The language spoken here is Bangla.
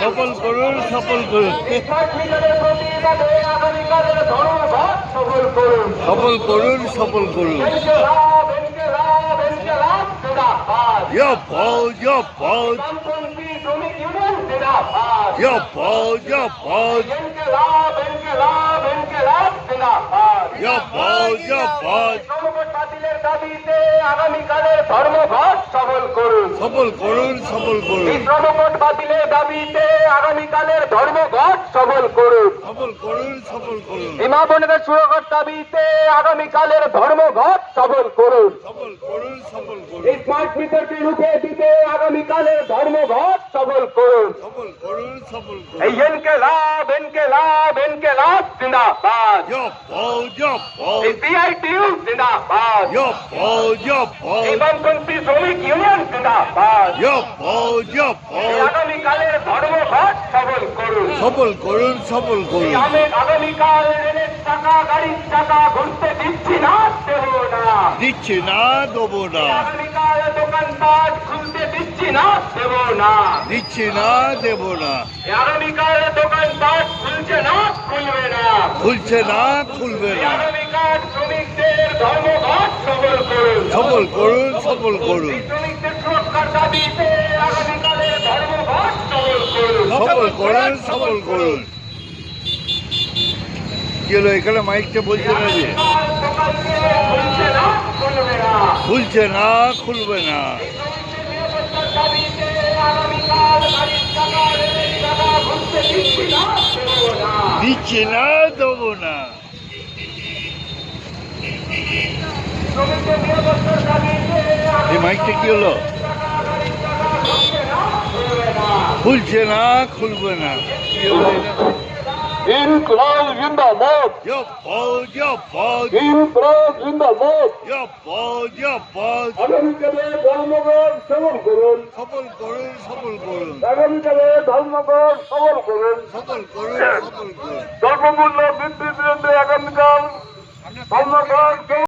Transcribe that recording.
সফল করুন সফল করুন। সফল করুন। সফল করুন ইয়া ফৌজ ইয়া ফৌজ ইয়া ফৌজ ইয়া ফৌজ ইয়া ফৌজ ইয়া ফৌজ দাবিতে আগামীকালের ধর্মঘট সফল করুন। সফল করুন সফল করুন। শ্রমকোট বাতিলের দাবিতে আগামীকালের ধর্মঘট সফল করুন। সফল করুন সফল করুন। এই মা বোনেদের সুরক্ষার দাবিতে আগামীকালের ধর্মঘট সফল করুন। স্মার্ট মিটারকে রুখে দিতে আগামীকালের ধর্মঘট সফল করুন। এই এনকে লাভ এনকে লাভ এনকে লাভ জিন্দাবাদ। সিআইটিউ জিন্দাবাদ বামপন্থী শ্রমিক ইউনিয়ন জিন্দাবাদ। আগামীকালের করুন সফল করুন সফল করুন। আমি আগামীকাল রেলের টাকা গাড়ির টাকা ঘুরতে দিচ্ছি না দেব না। দিচ্ছি না দেবো না। আগামীকাল দোকানপাট খুলতে দিচ্ছি না দেব না। দিচ্ছি না দেবো না। আগামীকাল দোকানপাট খুলছে না খুলবে না। খুলছে না খুলবে না। আগামীকাল শ্রমিকদের ধর্মঘট সফল করুন। সফল করুন সফল করুন। শ্রমিকদের সুরক্ষার দাবিতে সফল সফল করুন সফল করুন। কি হলো, এখানে মাইকটা বলছে না যে? খুলছে না, খুলবে না। দিচ্ছি না, দেব না। এই মাইকটা কি হলো? খুলছে না খুলবে না? ইনকলাব জিন্দাবাদ। ফৌজ ফৌজ ইনকলাব জিন্দাবাদ। ফৌজ ফৌজ আগামীকালে ধর্মঘট সফল করুন। সফল করুন সফল করুন। আগামীকালে ধর্মঘট সফল করুন। সফল করুন সফল করুন। দ্রব্যমূল্য বৃদ্ধির বিরুদ্ধে আগামীকাল ধর্মঘট